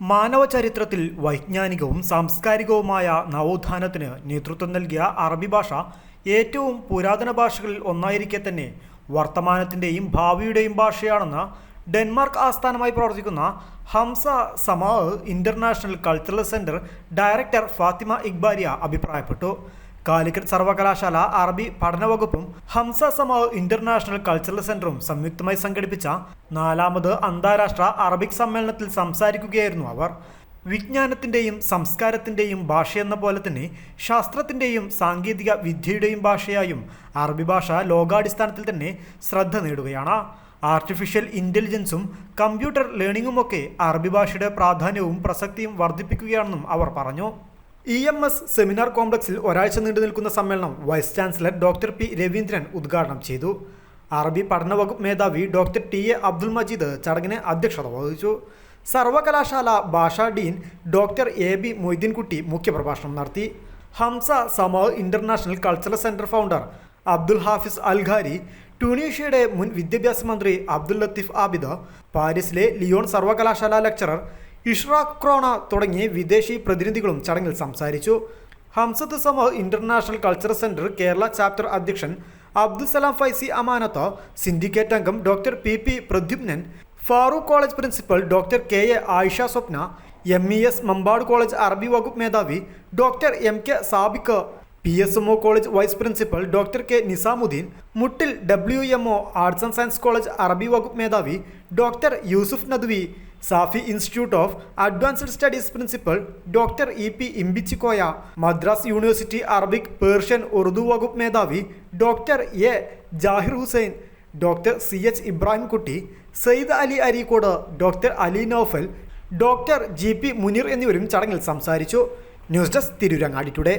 മാനവ ചരിത്രത്തിൽ വൈജ്ഞാനികവും സാംസ്കാരികവുമായ നവോത്ഥാനത്തിന് നേതൃത്വം നൽകിയ അറബി ഭാഷ ഏറ്റവും പുരാതന ഭാഷകളിൽ ഒന്നായിരിക്കെ തന്നെ വർത്തമാനത്തിന്റെയും ഭാവിയുടെയും ഭാഷയാണെന്ന് ഡെൻമാർക്ക് ആസ്ഥാനമായി പ്രവർത്തിക്കുന്ന Hamsa Samaw International Cultural Centre director Fatima Iqbaria അഭിപ്രായപ്പെട്ടു. കാലിക്കറ്റ് സർവകലാശാല അറബി പഠനവകുപ്പും ഹംസ സമാവ് ഇന്റർനാഷണൽ കൾച്ചറൽ സെന്ററും സംയുക്തമായി സംഘടിപ്പിച്ച നാലാമത് അന്താരാഷ്ട്ര അറബിക് സമ്മേളനത്തിൽ സംസാരിക്കുകയായിരുന്നു അവർ. വിജ്ഞാനത്തിന്റെയും സംസ്കാരത്തിന്റെയും ഭാഷയെന്ന പോലെ തന്നെ ശാസ്ത്രത്തിന്റെയും സാങ്കേതിക വിദ്യയുടെയും ഭാഷയായും അറബി ഭാഷ ലോകാടിസ്ഥാനത്തിൽ തന്നെ ശ്രദ്ധ നേടുകയാണ്. ആർട്ടിഫിഷ്യൽ ഇന്റലിജൻസും കമ്പ്യൂട്ടർ ലേണിംഗുമൊക്കെ അറബി ഭാഷയുടെ പ്രാധാന്യവും പ്രസക്തിയും വർദ്ധിപ്പിക്കുകയാണെന്നും അവർ പറഞ്ഞു. ഇ എം എസ് സെമിനാർ കോംപ്ലക്സിൽ ഒരാഴ്ച നീണ്ടു നിൽക്കുന്ന സമ്മേളനം vice chancellor doctor P Raveendran ഉദ്ഘാടനം ചെയ്തു. അറബി പഠന വകുപ്പ് മേധാവി doctor T A Abdul Majeed ചടങ്ങിന് അധ്യക്ഷത വഹിച്ചു. സർവകലാശാല ഭാഷാ dean doctor A B Moideenkutty മുഖ്യപ്രഭാഷണം നടത്തി. Hamsa Samaw International Cultural Centre founder Abdul Hafiz Alqari ട്യൂണീഷ്യയുടെ മുൻ വിദ്യാഭ്യാസ മന്ത്രി അബ്ദുൽ ലത്തീഫ് ആബിദ് പാരീസിലെ ലിയോൺ സർവകലാശാല ലെക്ചറർ ഇഷ്റാഖ് ക്രോണ തുടങ്ങിയ വിദേശി പ്രതിനിധികളും ചടങ്ങിൽ സംസാരിച്ചു. ഹംസത്ത് സമ International Cultural Centre Kerala chapter അധ്യക്ഷൻ അബ്ദുസലാം ഫൈസി അമാനത്ത് സിൻഡിക്കേറ്റ് അംഗം doctor P P Pradyumnan Farooq college principal doctor K A Ayisha Swapna M E S Mampad college അറബി വകുപ്പ് മേധാവി doctor M K Sabik P S M O college vice principal doctor K Nizamudheen Muttil W M O arts and science college അറബി വകുപ്പ് മേധാവി doctor Yusuf Nadwi Safi institute of advanced studies principal doctor E P Imbichikoya Madras university Arabic Persian Urdu വകുപ്പ് മേധാവി doctor A Jahir Hussain doctor C H Ibrahimkutty Sayyid Ali Areekode doctor Ali Nofal doctor G P Muneer എന്നിവരും ചടങ്ങിൽ സംസാരിച്ചു. News desk Tirurangadi today.